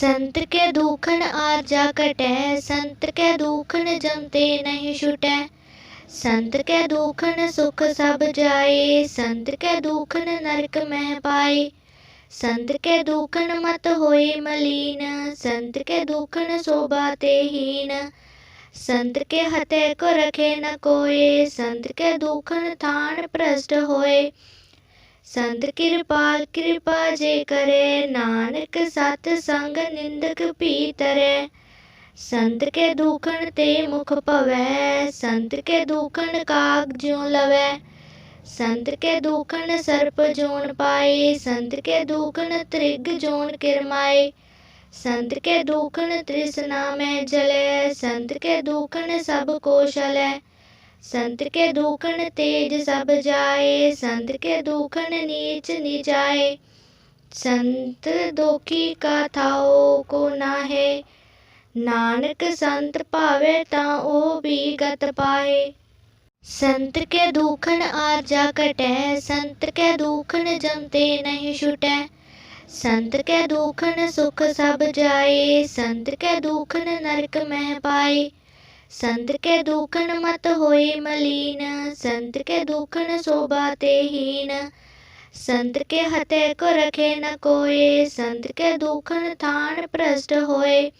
संत के दुखन आजा कटै, संत के दुखन जमते नहीं छुटै। संत के दुखन सुख सब जाए, संत के दुखन नरक मह पाए। संत के दुखन मत होए मलीन, संत के दुखन शोभा ते हीन। संत के हते को रखे न कोए, संत के दुखन थान भ्रष्ट होए। संत कृपाल कृपा जे करे, नानक सत संग निंदक पी तरे संत के दुखन ते मुख पवै, संत के दुखन काग ज्यों लवै। संत के दुखन सर्प जोन पाए, संत के दुखन त्रिग जोन किरमाए। संत के दुखन तृष्णा में जले, संत के दुखन सब कोशल। संत के दुखन तेज सब जाए, संत के दुखन नीच निजाए। संत दुखी कथाओ को ना है नानक संत पावे ता ओ भी गत पाए। संत के दुखन आजा कटै, संत के दुखन जमते नहीं छुटै। संत के दुखन सुख सब जाए, संत के दुखन नरक मह पाए। संत के दुखन मत होए मलीन संत के दुखन शोभा ते हीन। संत के हते को रखे न कोए संत के दुखन थान भ्रष्ट होए।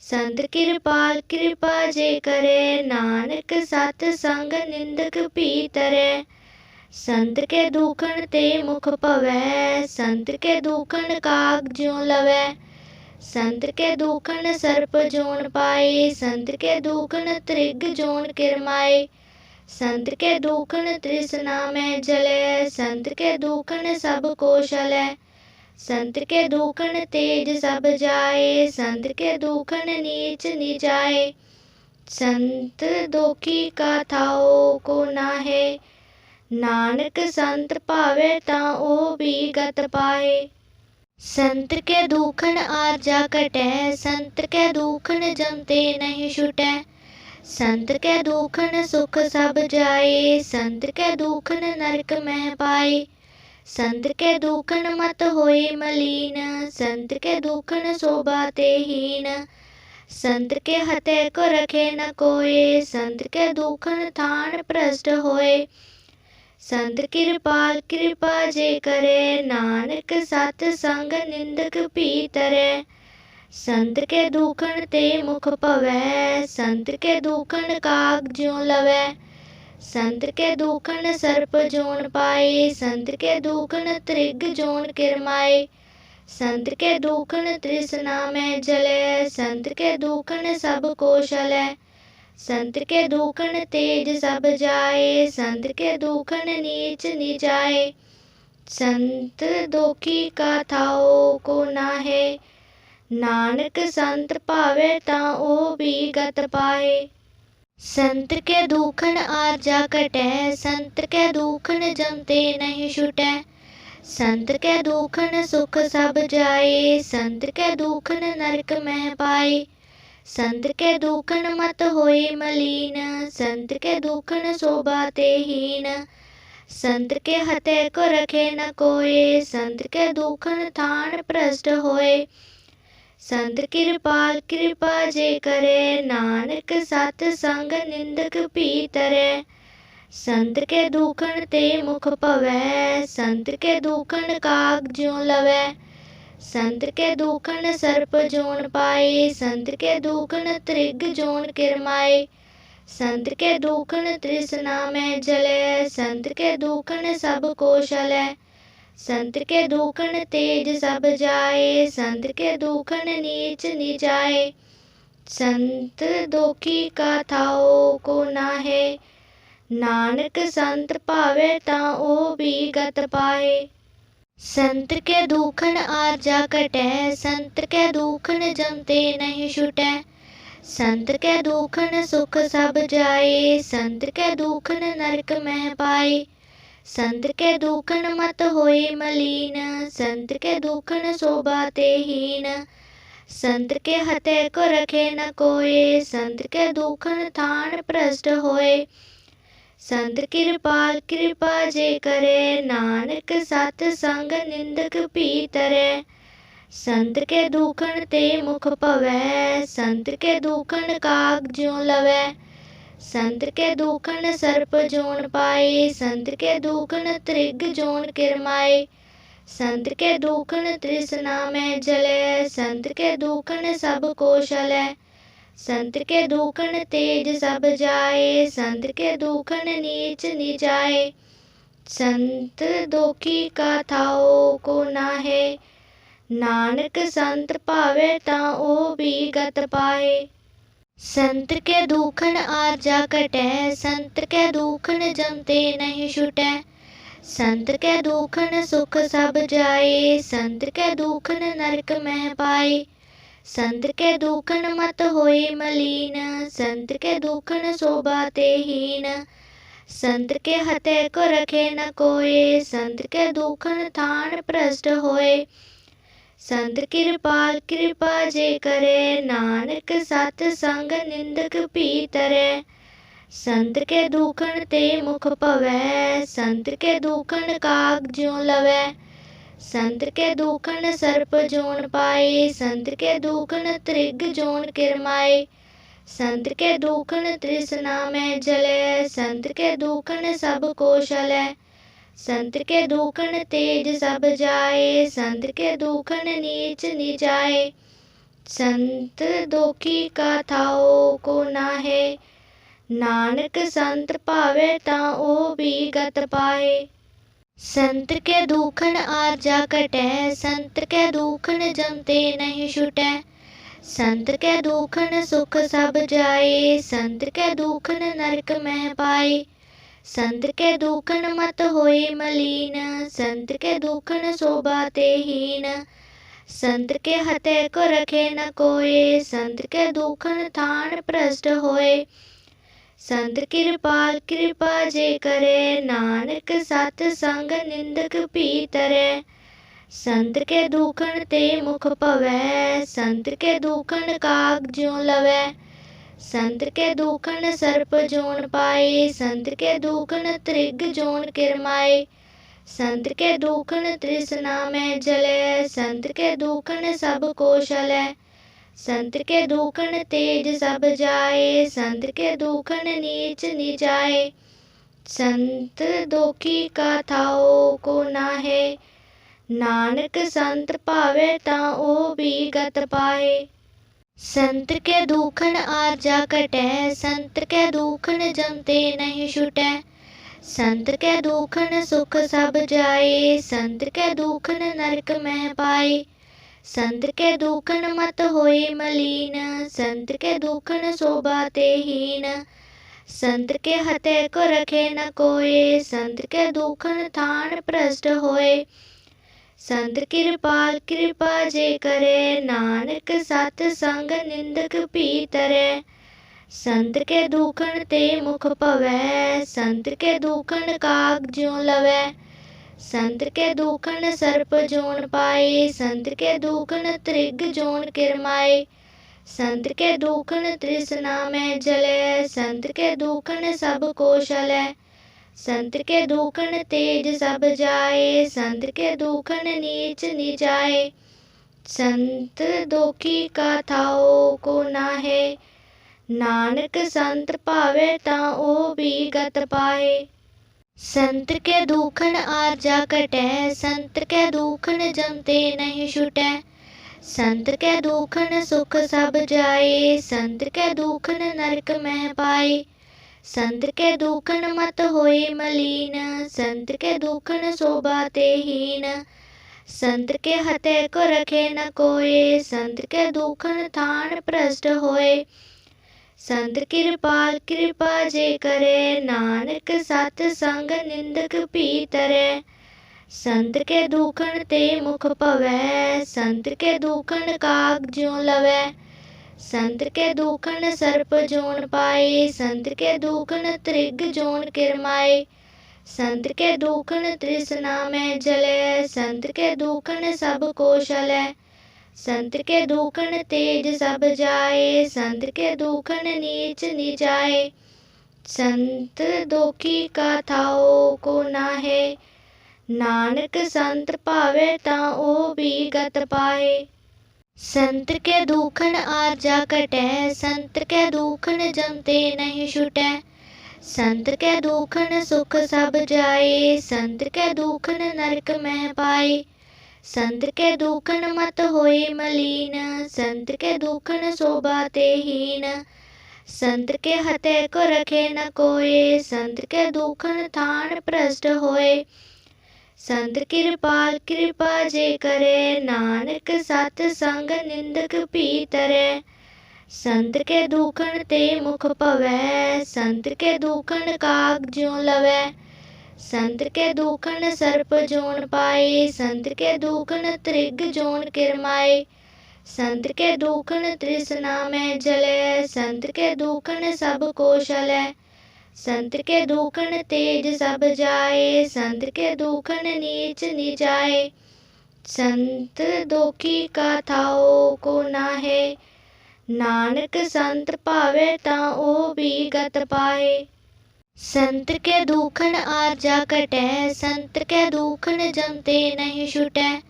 संत कृपाल कृपा जे करे, नानक सत संग निंदक भी तरे। संत के दुखन ते मुख पवै संत के दुखन काग ज्यों लवै। संत के दुखन सर्प जोन पाए, संत के दुखन त्रिग जोन किरमाए। संत के दुखन तृष्णा में जले, संत के दुखन सब कोशल। संत के दुखन तेज सब जाए, संत के दुखन नीच निजाए। संत दुखी का कथाओ को ना है नानक संत पावे ता ओ भी गत पाए। संत के दुखन आजा कटै, संत के दुखन जमते नहीं छुटै। संत के दुखन सुख सब जाए, संत के दुखन नरक मह पाए। संत के दुखन मत होए मलीन, संत के दुखन शोभा ते हीन। संत के हते को रखे न कोए, संत के दुखन थान भ्रष्ट होए। संत कृपाल कृपा जे करे, नानक सत संग निंदक भी तरे संत के दुखन ते मुख पवै, संत के दुखन काग ज्यों लवै। संत के दुखन सर्प जोन पाए, संत के दुखन त्रिग जोन किरमाए। संत के दुखन तृष्णा में जले, संत के दुखन सब कोशल। संत के दुखन तेज सब जाए, संत के दुखन नीच नी निजाए। संत दुखी कथाओ को ना है नानक संत पावे ता ओ भी गत पाए। संत के दुखन आजा कटै, संत के दुखन जमते नहीं छुटै। संत के दुखन सुख सब जाए, संत के दुखन नरक मह पाए। संत के दुखन मत होए मलीन संत के दुखन शोभा ते हीन। संत के हते को रखे न कोए संत के दुखन थान भ्रष्ट होए। संत कृपाल कृपा जे करे, नानक सत संग निंदक भी तरे। संत के दुखन ते मुख पवै संत के दुखन काग ज्यों लवै। संत के दुखन सर्प जोन पाए, संत के दुखन त्रिग जोन किरमाए। संत के दुखन तृष्णा में जले, संत के दुखन सब कोशल। संत के दुखन तेज सब जाए, संत के दुखन नीच निजाए। संत दुखी का कथाओ को ना है नानक संत पावे ता ओ भी गत पाए। संत के दुखन आजा कटै, संत के दुखन जमते नहीं छुटै। संत के दुखन सुख सब जाए, संत के दुखन नरक मह पाए। संत के दुखन मत होए मलीन, संत के दुखन शोभा ते हीन। संत के हते को रखे न कोए, संत के दुखन थान भ्रष्ट होए। संत कृपाल कृपा जे करे, नानक सत संग निंदक भी तरे संत के दुखन ते मुख पवै, संत के दुखन काग ज्यों लवै। संत के दुखन सर्प जोन पाए, संत के दुखन त्रिग जोन किरमाए। संत के दुखन तृष्णा में जले, संत के दुखन सब कौशल। संत के दुखन तेज सब जाए, संत के दुखन नीच नी निजाए। संत दुखी कथाओं को ना है नानक संत पावे ता ओ भी गत पाए संत के दुखन आरजा कटै, संत के दुखन जमते नहीं छुटै। संत के दुखन सुख सब जाए, संत के दुखन नरक मह पाए। संत के दुखन मत होए मलीन संत के दुखन शोभा हीन। संत के हते को रखे न कोय संत के दुखन थान प्रष्ट होए संत कृपाल कृपा जे करे, नानक सत संग निंदक पीतरे संत के दुखन ते मुख पवै संत के दुखन काग ज्यों लवै। संत के दुखन सर्प जोन पाए, संत के दुखन त्रिग जोन किरमाए। संत के दुखन तृष्णा में जले, संत के दुखन सब कौशल। संत के दुखन तेज सब जाए, संत के दुखन नीच निजाए। संत दुखी कथाओं को ना है नानक संत पावे ता ओ भी गत पाए। संत के दुखन आरजा कटै संत के दुखन जमते नहीं छुटै। संत के दुखन सुख सब जाए, संत के दुखन नरक मह पाए। संत के दुखन मत होए मलीन, संत के दुखन शोभा ते हीन। संत के हते को रखे न कोय संत के दुखन थान प्रष्ट होए। संत कृपाल कृपा जे करे, नानक सत संग निंदक पीतरे। संत के दुखन ते मुख पवै, संत के दुखन काग ज्यों लवै। संत के दुखन सर्प जोन पाए, संत के दुखन त्रिग जोन किरमाए। संत के दुखन तृष्णा में जले, संत के दुखन सब कौशल। संत के दुखन तेज सब जाए, संत के दुखन नीच निजाए। संत दुखी कथाओं को ना है नानक संत पावे ता ओ भी गत पाए। संत के दुखन आरजा कटै, संत के दुखन जमते नहीं छुटै। संत के दुखन सुख सब जाए, संत के दुखन नरक मह पाए। संत के दुखन मत होए मलीन संत के दुखन शोभा ते हीन। संत के हते को रखे न कोय संत के दुखन थान प्रष्ट होए। संत कृपाल कृपा जे करे, नानक सत संग निंदक पीतरे संत के दुखन ते मुख पवै संत के दुखन काग ज्यों लवै। संत के दुखन सर्प जोन पाए, संत के दुखन त्रिग जोन किरमाए। संत के दुखन तृष्णा में जले, संत के दुखन सब कौशल। है संत के दुखन तेज सब जाए, संत के दुखन नीच निजाए। संत दुखी कथाओं को ना है नानक संत पावे ता ओ भी गत पाए। संत के दुखन आरजा कटै संत के दुखन जमते नहीं छुटै। संत के दुखन सुख सब जाए, संत के दुखन नरक मह पाए। संत के दुखन मत होए मलीन, संत के दुखन शोभा ते हीन। संत के हते को रखे न कोय संत के दुखन थान प्रष्ट होए। संत कृपाल कृपा जे करे, नानक सत संग निंदक पीतरे। संत के दुखन ते मुख पवै, संत के दुखन काग ज्यों लवै। संत के दुखन सर्प जोन पाए, संत के दुखन त्रिग जोन किरमाए। संत के दुखन तृष्णा में जले, संत के दुखन सब कौशल। संत के दुखन तेज सब जाए, संत के दुखन नीच नी जाए संत दुखी का था को ना है नानक संत पावे ता ओ भी गत पाए। संत के दुखन आ जा कटै, संत के दुखन जमते नहीं छुटै। संत के दुखन सुख सब जाए, संत के दुखन नरक मह पाए। संत के दुखन मत होए मलीन संत के दुखन शोभाते हीन। संत के हते को रखे न कोए संत के दुखन थान प्रष्ट होए। संत कृपाल कृपा जे करे, नानक सत संग निंदक पीतरे संत के दुखन ते मुख पवै संत के दुखन काग ज्यो लवै। संत के दुखन सर्प जोन पाए, संत के दुखन त्रिग जोन किरमाए। संत के दुखन तृष्णा में जले, संत के दुखन सब कौशल। संत के दुखन तेज सब जाए, संत के दुखन नीच निजाए। संत दुखी का थाओ को ना है नानक संत पावे ता ओ भी गत पाए। संत के दुखन आरजा कटै संत के दुखन जमते नहीं छुटै।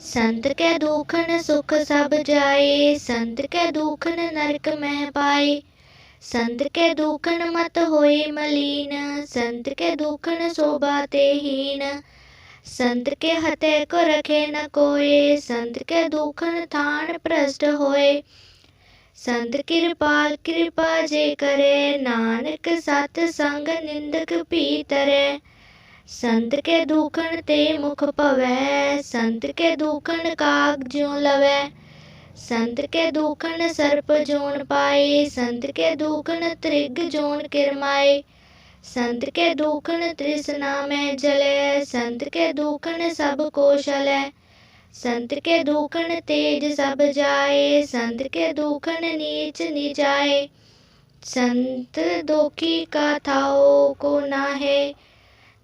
संत के दुखन सुख सब जाए, संत के दुखन नरक मह पाए। संत के दुखन मत होए मलीन, संत के दुखन शोभा ते हीन। संत के हते को रखे न कोय संत के दुखन थान भ्रष्ट होए। संत कृपाल कृपा जे करे, नानक सत संग निंदक भी तरे संत के दुखन ते मुख पवै, संत के दुखन काग ज्यो लवै। संत के दुखन सर्प जोन पाए, संत के दुखन त्रिग जोन किरमाए। संत के दुखन तृष्णा में जले, संत के दुखन सब कौशल। संत के दुखन तेज सब जाए, संत के दुखन नीच निजाए। संत दुखी का थाओ को ना है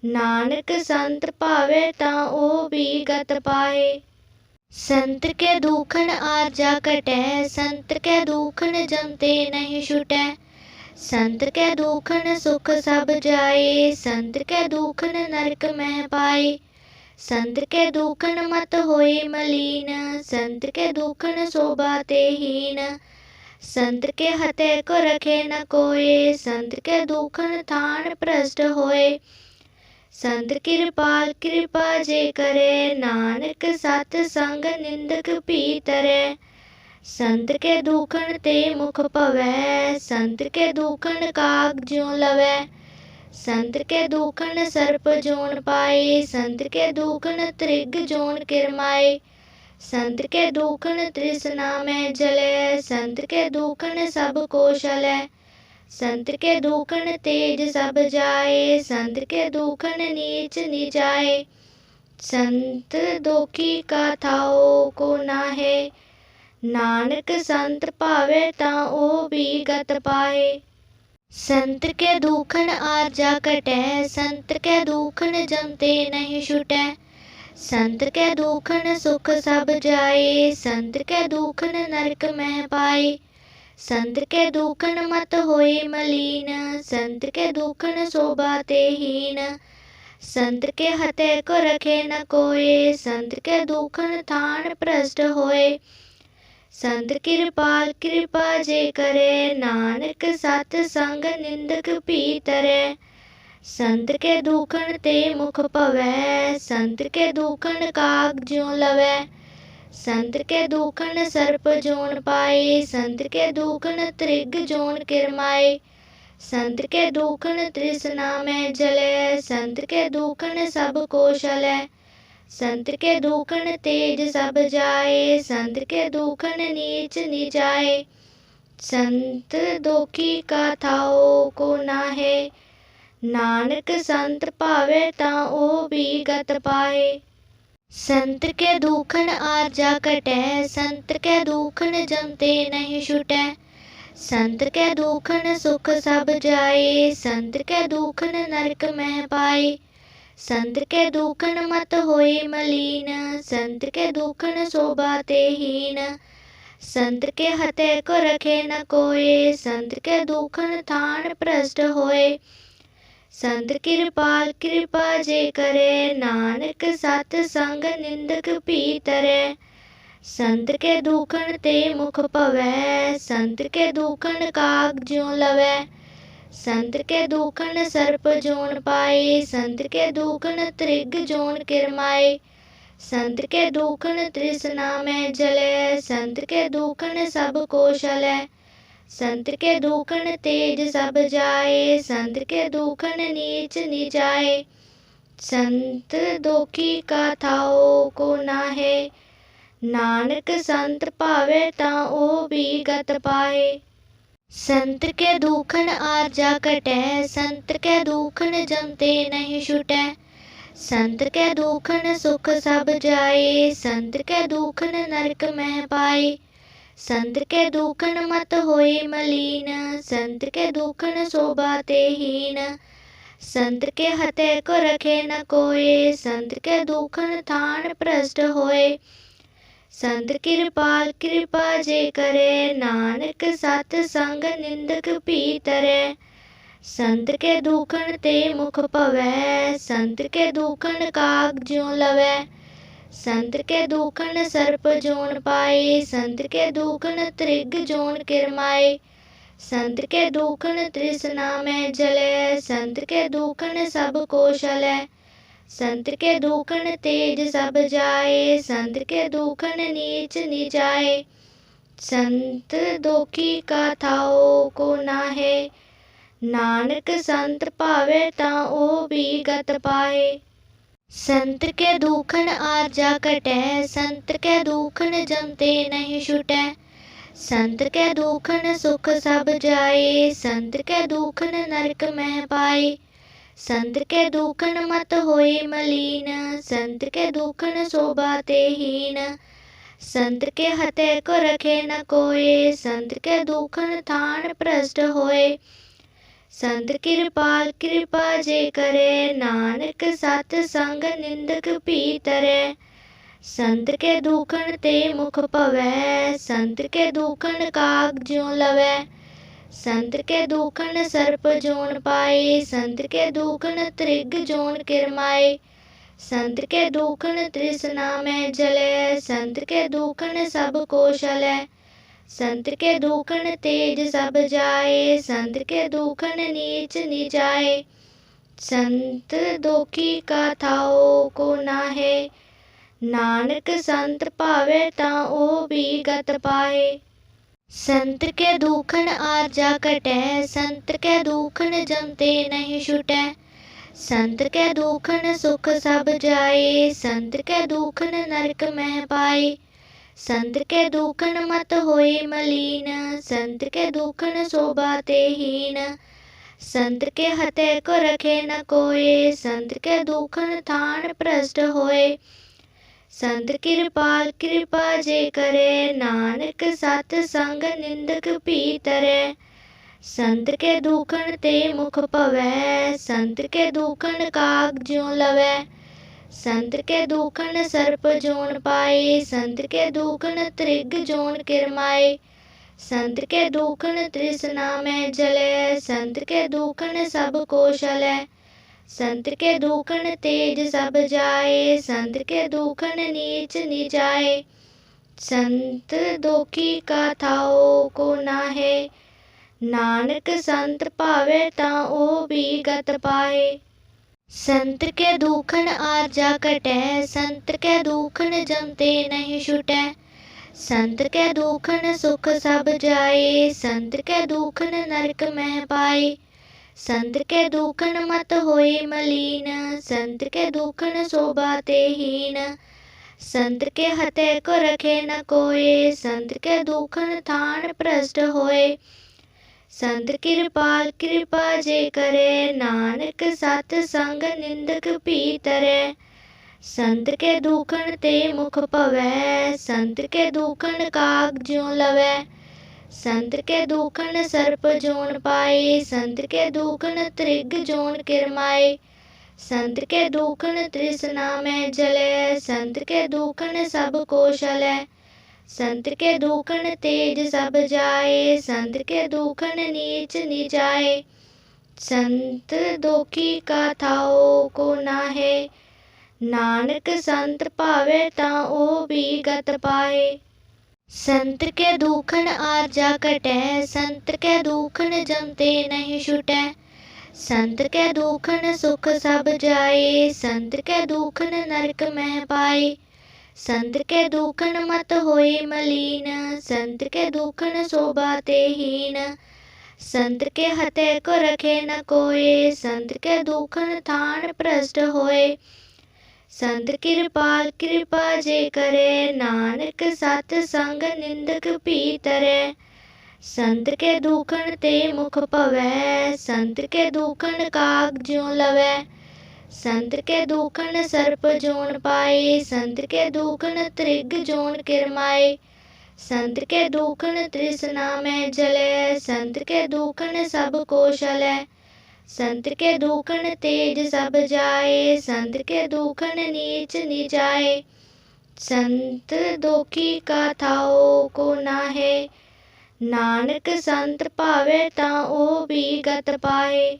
नानक संत पावे ता ओ भी गत पाए संत के दुखन आरजा कटै, संत के दुखन जमते नहीं छुटै। संत के दुखन सुख सब जाए, संत के दुखन नरक मह पाए। संत के दुखन मत होए मलीन संत के दुखन शोभा ते हीन। संत के हते को रखे न कोय संत के दुखन थान भ्रष्ट होए। संत कृपाल कृपा जे करे, नानक सत संग निंदक भी तरे। संत के दुखन ते मुख पवै संत के दुखन काग ज्यो लवै। संत के दुखन सर्प जोन पाए, संत के दुखन त्रिग जोन किरमाए। संत के दुखन तृष्णा में जले, संत के दुखन सब कौशल। संत के दुखन तेज सब जाए, संत के दुखन नीच निजाए। संत दुखी का थाओ को ना है नानक संत पावे ता ओ भी गत पाए। संत के दुखन आरजा कटै संत के दुखन जमते नहीं छुटै। संत के दुखन सुख सब जाए, संत के दुखन नरक मह पाए। संत के दुखन मत होए मलीन, संत के दुखन शोभा ते हीन। संत के हते को रखे न कोय संत के दुखन थान भ्रष्ट होए। संत कृपाल कृपा जे करे, नानक सत संग निंदक भी तरे संत के दुखन ते मुख पवै, संत के दुखन काग ज्यो लवै। संत के दुखन सर्प जोन पाए, संत के दुखन त्रिग जोन किरमाए। संत के दुखन तृष्णा में जले, संत के दुखन सब कौशल। संत के दुखन तेज सब जाए, संत के दुखन नीच निजाए। संत दुखी का थाओ को ना है नानक संत पावे ता ओ भी गत पाए। संत के दुखन आरजा कटै, संत के दुखन जमते नहीं छुटै। संत के दुखन सुख सब जाए, संत के दुखन नरक मह पाए। संत के दुखन मत होए मलीन, संत के दुखन शोभा हीन। संत के हते को रखे न कोए, संत के दुखन थान प्रष्ट होए। संत कृपा कृपा जे करे, नानक सत संग निंदक पीतरे संत के दुखन ते मुख पवै, संत के दुखन काग ज्यो लवै। संत के दुखन सर्प जोन पाए, संत के दुखन त्रिग जोन किरमाए। संत के दुखन तृष्णा में जले, संत के दुखन सब कौशल। है संत के दुखन तेज सब जाए, संत के दुखन नीच निजाए। संत दुखी का थाओ को ना है नानक संत पावे ता ओ भी गत पाए। संत के दुखन आर जा कटै, संत के दुखन जमते नहीं छुटै। संत के दुखन सुख सब जाए, संत के दुखन नरक मह पाए। संत के दुखन मत होए मलीन, संत के दुखन शोभा ते हीन। संत के हते को रखे न कोए, संत के दुखन थान भ्रष्ट होए। संत कृपाल कृपा जे करे, नानक सत संग निंदक भी तरे संत के दुखन ते मुख पवै, संत के दुखन काग ज्यों लवै। संत के दुखन सर्प जोन पाए, संत के दुखन त्रिग जोन किरमाए। संत के दुखन तृष्णा में जले, संत के दुखन सब कोशल। है संत के दुखन तेज सब जाए, संत के दुखन नीच निजाए। संत दुखी का थाओ को ना है नानक संत पावे ता ओ भी गत पाए। संत के दुखन आर जा कटै, संत के दुखन जमते नहीं छुटै। संत के दुखन सुख सब जाए, संत के दुखन नरक मह पाए। संत के दुखन मत होए मलीन संत के दुखन शोभा हीन संत के हते को रखे न कोए संत के दुखन थान भ्रष्ट होए। संत कृपाल कृपा जे करे, नानक सत संग निंदक भी तरे। संत के दुखन ते मुख भवै संत के दुखन काग ज्यों लवै। संत के दुखन सर्प जोन पाए, संत के दुखन त्रिग जोन किरमाए। संत के दुखन तृष्णा में जले, संत के दुखन सब कोशल। संत के दुखन तेज सब जाए, संत के दुखन नीच निजाए। संत दुखी का थाओ को ना है नानक संत पावे ता ओ भी गत पाए। संत के दुखन आर जा कटै संत के दुखन जमते नहीं छुटै। संत के दुखन सुख सब जाए, संत के दुखन नरक मह पाए। संत के दुखन मत होए मलीन, संत के दुखन शोभा ते हीन। संत के हते को रखे न कोए, संत के दुखन थान भ्रष्ट होए। संत कृपाल कृपा जे करे, नानक सत संग निंदक भी तरे संत के दुखन ते मुख भवै संत के दुखन काग ज्यों लवै। संत के दुखन सर्प जोन पाए, संत के दुखन त्रिग जोन किरमाए। संत के दुखन तृष्णा में जले, संत के दुखन सब कोशल। है संत के दुखन तेज सब जाए, संत के दुखन नीच निजाए। संत दुखी का थाओ को ना है नानक संत पावे ता ओ भी गत पाए। संत के दुखन आर जा कटै, संत के दुखन जमते नहीं छुटै। संत के दुखन सुख सब जाए, संत के दुखन नरक मह पाए। संत के दुखन मत होए मलीन संत के दुखन शोभा हीन संत के हते को रखे न कोए संत के दुखन थान भ्रष्ट होए। संत कृपाल कृपा जे करे, नानक सत संग निंदक भी तरे। संत के दुखन ते मुख भवै संत के दुखन काग ज्यों लवै। संत के दुखन सर्प जोन पाए, संत के दुखन त्रिग जोन किरमाए। संत के दुखन तृष्णा में जले, संत के दुखन सब कौशल। है संत के दुखन तेज सब जाए, संत के दुखन नीच निजाए। संत दुखी का थाओ को ना है नानक संत पावे ता ओ भी गत पाए। संत के दुखन आ जा कटै, संत के दुखन जमते नहीं छुटै। संत के दुखन सुख सब जाए, संत के दुखन नरक मह पाए। संत के दुखन मत होए मलीन, संत के दुखन शोभा तेहीन संत के हते को रखे न कोए, संत के दुखन थान भ्रष्ट होए। संत कृपाल कृपा जे करे, नानक सत संग निंदक भी तरे। संत के दुखन ते मुख पवै, संत के दुखन काग ज्यों लवै। संत के दुखन सर्प जोन पाए, संत के दुखन त्रिग जोन किरमाए। संत के दुखन तृष्णा में जले, संत के दुखन सब कोशल। संत के दुखन तेज सब जाए, संत के दुखन नीच निजाए। संत दुखी का थाओ को ना है नानक संत पावे ता ओ भी गत पाए।